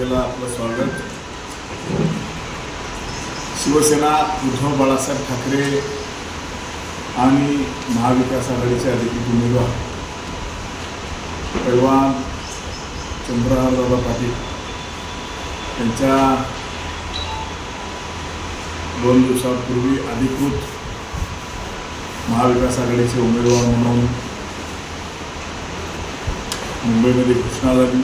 परिषदेला आपलं स्वागत. शिवसेना उद्धव बाळासाहेब ठाकरे आणि महाविकास आघाडीचे अधिकृत उमेदवार. पैलवान चंद्रहारदादा पाटील. यांच्या दोन दिवसापूर्वी अधिकृत महाविकास आघाडीचे उमेदवार म्हणून मुंबईमध्ये घोषणा झाली.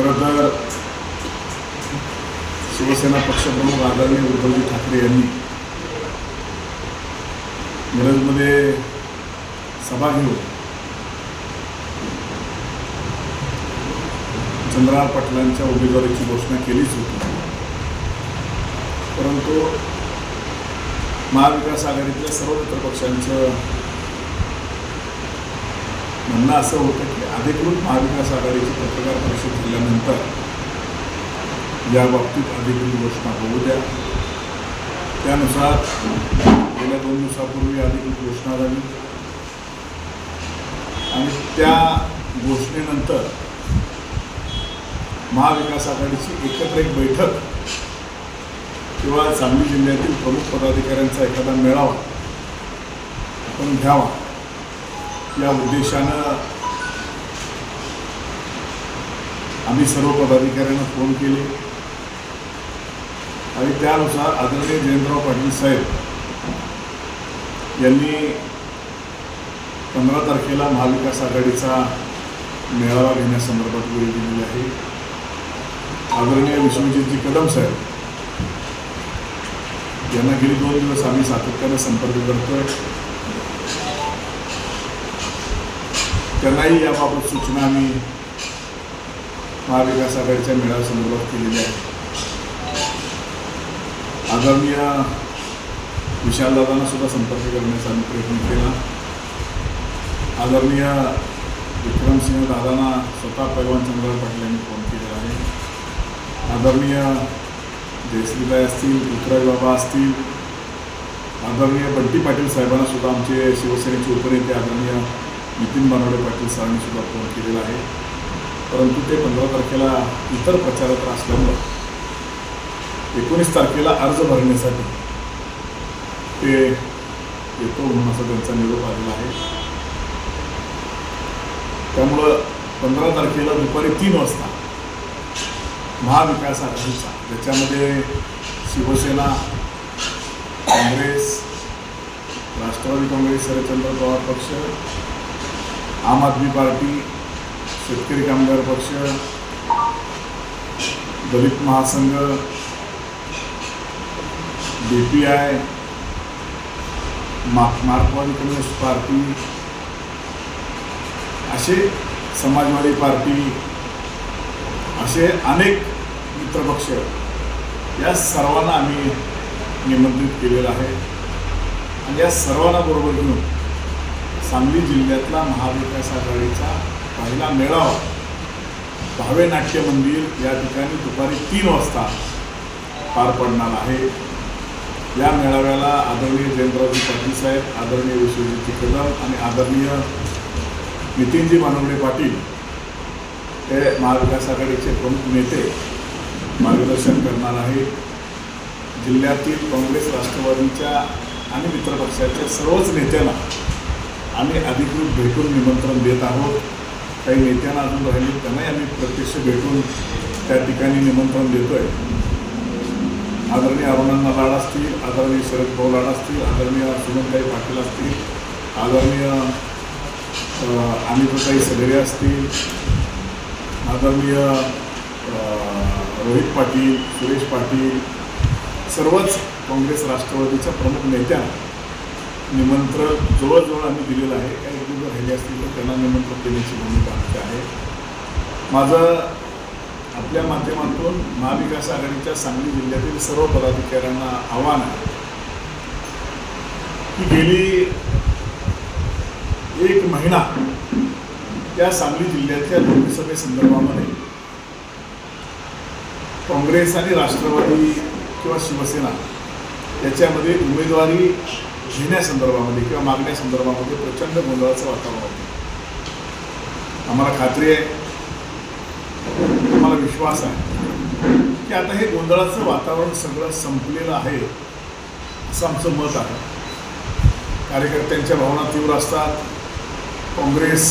खरं तर शिवसेना पक्षप्रमुख आदरणीय उद्धवजी ठाकरे यांनी मिरजमध्ये सभा घेऊन चंद्रहार पाटलांच्या उमेदवारीची घोषणा केलीच होती. परंतु महाविकास आघाडीतल्या सर्व मित्र पक्षांचं म्हणणं असं होतं की अधिकृत महाविकास आघाडीची पत्रकार परिषद झाल्यानंतर या बाबतीत अधिकृत घोषणा होऊ द्या. त्यानुसार गेल्या दोन दिवसापूर्वी अधिकृत घोषणा झाली. आणि त्या घोषणेनंतर महाविकास आघाडीची एकत्र एक बैठक किंवा सांगली जिल्ह्यातील प्रमुख पदाधिकाऱ्यांचा एखादा मेळावा आपण घ्यावा. या उद्देशानं आम्ही सर्व पदाधिकाऱ्यांना फोन केले. आणि त्यानुसार आदरणीय जयंतराव पाटील साहेब यांनी पंधरा तारखेला महाविकास आघाडीचा मेळावा घेण्यासंदर्भात वेळ दिलेली आहे. आदरणीय विश्वजितजी कदम साहेब यांना गेली दोन दिवस आम्ही सातत्यानं संपर्क करतोय. त्यांनाही याबाबत सूचना आम्ही महाविकास आघाडीच्या मेळाव्यासंदर्भात केलेल्या आहेत आदरणीय विशालदादांना सुद्धा संपर्क करण्याचा आम्ही प्रयत्न केला. आदरणीय विक्रमसिंह दादांना स्वतः पैलवान चंद्रराव पाटील यांनी फोन केलेला आहे. आदरणीय जयश्रीबाई असतील पृथ्वीराज बाबा असतील आदरणीय बंटी पाटील साहेबांना सुद्धा आमचे शिवसेनेचे उपनेते आदरणीय नितीन बानवडे पाटील सरांनी सुद्धा फोन केलेला आहे. परंतु ते पंधरा तारखेला इतर प्रचारात असल्यामुळं एकोणीस तारखेला अर्ज भरण्यासाठी ते येतो म्हणून असा त्यांचा निरोप आलेला आहे. त्यामुळं पंधरा तारखेला दुपारी तीन वाजता महाविकास आघाडीचा ज्याच्यामध्ये शिवसेना काँग्रेस राष्ट्रवादी काँग्रेस शरदचंद्र पवार पक्ष आम आदमी पार्टी शेतकरी कामगार पक्ष दलित महासंघ डी पी आय मार्क्सवादी कम्युनिस्ट पार्टी असे समाजवादी पार्टी असे अनेक मित्रपक्ष या सर्वांना आम्ही निमंत्रित केलेलं आहे. आणि या सर्वांना बरोबर घेऊन सांगली जिल्ह्यातला महाविकास आघाडीचा पहिला मेळावा भावे नाट्य मंदिर या ठिकाणी दुपारी तीन वाजता पार पडणार आहे. या मेळाव्याला आदरणीय जयंतरावजी पाटील साहेब आदरणीय विश्वजितजी कदम आणि आदरणीय नितीनजी मानवडे पाटील हे महाविकास आघाडीचे प्रमुख नेते मार्गदर्शन करणार आहेत. जिल्ह्यातील काँग्रेस राष्ट्रवादीच्या आणि मित्रपक्षाच्या सर्वच नेत्यांना आम्ही अधिकृत भेटून निमंत्रण देत आहोत. काही नेत्यांना अजून राहिले त्यांनाही आम्ही प्रत्यक्ष भेटून त्या ठिकाणी निमंत्रण देतो आहे आदरणीय अरुणांना लाड असतील आदरणीय शरद भाऊ लाड असतील आदरणीय सुमनताई पाटील असतील आदरणीय अनिताई सगळे असतील आदरणीय रोहित पाटील सुरेश पाटील सर्वच काँग्रेस राष्ट्रवादीच्या प्रमुख नेत्या निमंत्रण जवळजवळ आम्ही दिलेलं आहे. काही कुटुंब राहिले असतील तर त्यांना निमंत्रण देण्याची भूमिका आमची आहे. माझं आपल्या माध्यमातून महाविकास आघाडीच्या सांगली जिल्ह्यातील सर्व पदाधिकाऱ्यांना आव्हान आहे की गेली एक महिना त्या सांगली जिल्ह्यातल्या लोकसभेसंदर्भामध्ये काँग्रेस आणि राष्ट्रवादी किंवा शिवसेना याच्यामध्ये उमेदवारी घेण्यासंदर्भामध्ये किंवा मागण्यासंदर्भामध्ये प्रचंड गोंधळाचं वातावरण होतं. आम्हाला खात्री आहे आम्हाला विश्वास आहे की आता हे गोंधळाचं वातावरण सगळं संपलेलं आहे असं आमचं मत आहे. कार्यकर्त्यांच्या भावना तीव्र असतात. काँग्रेस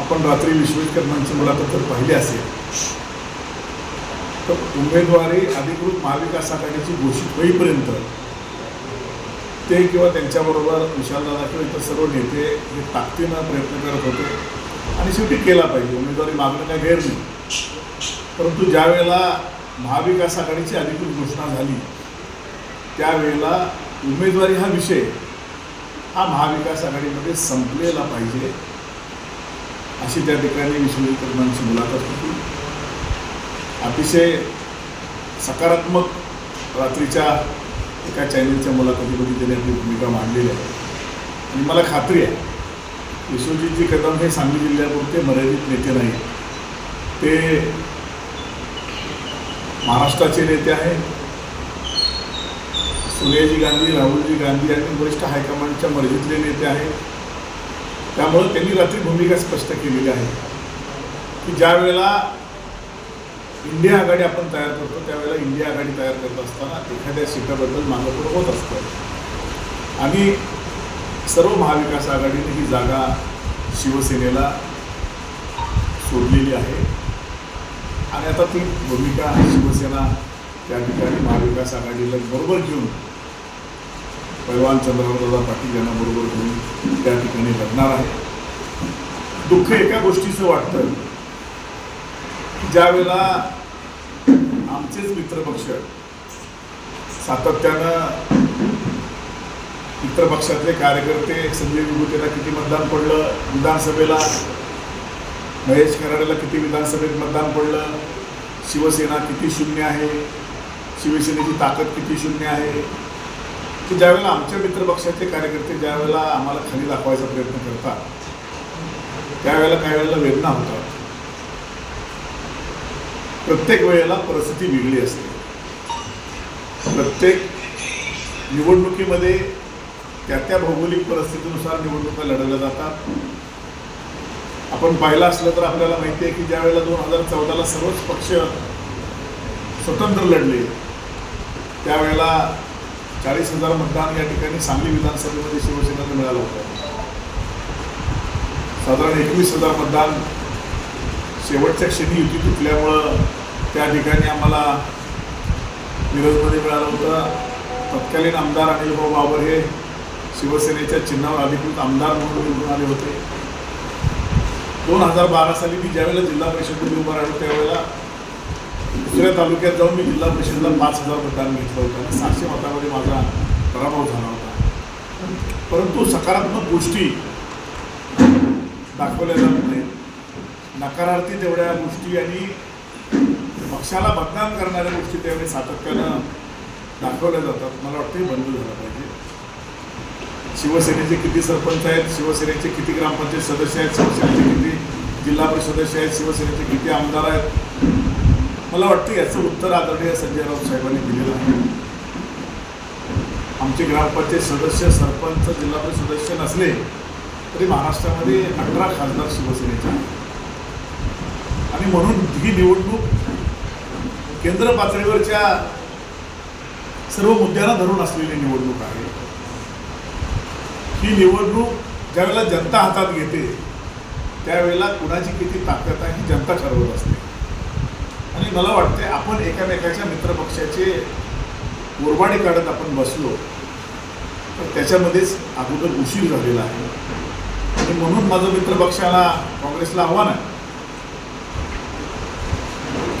आपण रात्री विश्वेश्वरनांची मुलाखत जर पाहिली असेल. तर उमेदवारी अधिकृत महाविकास आघाडीची घोषित होईपर्यंत ते किंवा त्यांच्याबरोबर विशालदादा किंवा इतर सर्व नेते हे ताकदीनं प्रयत्न करत होते. आणि शेवटी केला पाहिजे. उमेदवारी मागणं काय गैर नाही. परंतु ज्या वेळेला महाविकास आघाडीची अधिकृत घोषणा झाली त्यावेळेला उमेदवारी हा विषय हा महाविकास आघाडीमध्ये संपलेला पाहिजे अशी त्या ठिकाणी विश्वविद्यालयांची मुलाखत होती. अतिशय सकारात्मक रात्रीच्या एका चॅनलच्या मुलाखतीमध्ये त्यांनी आपली भूमिका मांडलेली आहे. आणि मला खात्री आहे विश्वजितजी कदम हे सांगली जिल्ह्यापुरते मर्यादित नेते नाही. ते महाराष्ट्राचे नेते आहेत. सोनियाजी गांधी राहुलजी गांधी आणि वरिष्ठ हायकमांडच्या मर्जीतले नेते आहेत. त्यामुळं त्यांनी रात्री भूमिका स्पष्ट केलेली आहे. की ज्या वेळेला इंडिया आघाडी आपण तयार करतो त्यावेळेला इंडिया आघाडी तयार करत असताना एखाद्या सीटाबद्दल मागपूर होत असतं. आणि सर्व महाविकास आघाडीने ही जागा शिवसेनेला सोडलेली आहे. आणि आता ती भूमिका शिवसेना त्या ठिकाणी महाविकास आघाडीला बरोबर घेऊन पैलवान चंद्रबाबुदादा पाटील यांना बरोबर घेऊन त्या ठिकाणी लढणार आहे. दुःख एका गोष्टीचं वाटतं ज्यावेळेला ज्या वेळेला आमचेच मित्रपक्ष. सातत्यानं मित्रपक्षातले कार्यकर्ते संजय विभूतेला किती मतदान पडलं विधानसभेला महेश कराडेला किती विधानसभेत मतदान पडलं शिवसेना किती शून्य आहे शिवसेनेची ताकद किती शून्य आहे की ज्यावेळेला आमच्या मित्रपक्षाचे कार्यकर्ते ज्यावेळेला आम्हाला खाली दाखवायचा प्रयत्न करतात त्यावेळेला काही वेळेला वेदना होतात. प्रत्येक वेळेला परिस्थिती वेगळी असते. प्रत्येक निवडणुकीमध्ये त्या त्या भौगोलिक परिस्थितीनुसार निवडणुका लढवल्या जातात. आपण पाहिलं असलं तर आपल्याला माहिती आहे की ज्यावेळेला दोन हजार चौदाला सर्वच पक्ष स्वतंत्र लढले त्यावेळेला चाळीस हजार मतदान या ठिकाणी सांगली विधानसभेमध्ये शिवसेनेला मिळालं होतं. साधारण एकवीस हजार मतदान शेवटच्या क्षणी युती तुटल्यामुळं त्या ठिकाणी आम्हाला मिरजमध्ये मिळालं होतं. तत्कालीन आमदार अनिलभाऊ बाबर हे शिवसेनेच्या चिन्हावर अधिकृत आमदार म्हणून निवडून आले होते. दोन हजार बारा साली मी ज्यावेळेला जिल्हा परिषदेमध्ये उभा राहिलो त्यावेळेला दुसऱ्या तालुक्यात जाऊन मी जिल्हा परिषदेला पाच हजार मतदान घेतलं होतं आणि सहाशे मतामध्ये माझा पराभव झाला होता. परंतु सकारात्मक गोष्टी दाखवल्या जात नाही नकारार्थी तेवढ्या गोष्टी आणि पक्षाला बदनाम करणाऱ्या गोष्टी त्यावेळी सातत्यानं दाखवल्या जातात. मला वाटतं बंद झालं पाहिजे. शिवसेनेचे किती सरपंच आहेत शिवसेनेचे किती ग्रामपंचायत सदस्य आहेत शिवसेनेचे किती जिल्हा परिषद सदस्य आहेत शिवसेनेचे किती आमदार आहेत? मला वाटतं याचं उत्तर आदरणीय संजय राऊत साहेबांनी दिलेलं आहे. आमचे ग्रामपंचायत सदस्य सरपंच जिल्हा परिषद सदस्य नसले तरी महाराष्ट्रामध्ये अठरा खासदार शिवसेनेचे आहेत. आणि म्हणून ही निवडणूक केंद्र पातळीवरच्या सर्व मुद्द्यांना धरून असलेली निवडणूक आहे. ही निवडणूक ज्यावेळेला जनता हातात घेते त्यावेळेला कुणाची किती ताकद आहे ही जनता ठरवत असते. आणि मला वाटते आपण एकामेकाच्या मित्रपक्षाचे कोरबाडी काढत आपण बसलो तर त्याच्यामध्येच अगोदर उशीर झालेला आहे. आणि म्हणून माझं मित्रपक्षाला काँग्रेसला आव्हान आहे.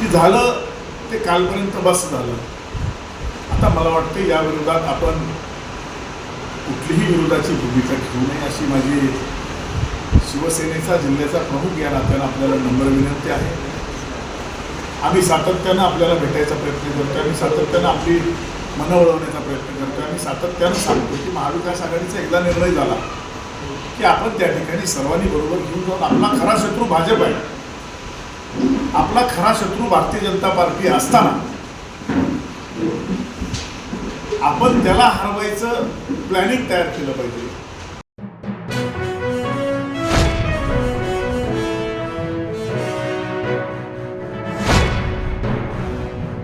की झालं ते कालपर्यंत बस झालं. आता मला वाटते या विरोधात आपण कुठलीही विरोधाची भूमिका घेऊ नये अशी माझी शिवसेनेचा जिल्ह्याचा प्रमुख या नात्यानं आपल्याला नम्र विनंती आहे. आम्ही सातत्यानं आपल्याला भेटायचा प्रयत्न करतो आम्ही सातत्यानं आपली मनं वळवण्याचा प्रयत्न करतो आम्ही सातत्यानं सांगतो की महाविकास आघाडीचा एकदा निर्णय झाला की आपण त्या ठिकाणी सर्वांनी बरोबर घेऊन जाऊन आपला खरा शत्रू भाजप आहे. आपला खरा शत्रू भारतीय जनता पार्टी असताना आपण त्याला हरवायचं प्लॅनिंग तयार केलं पाहिजे.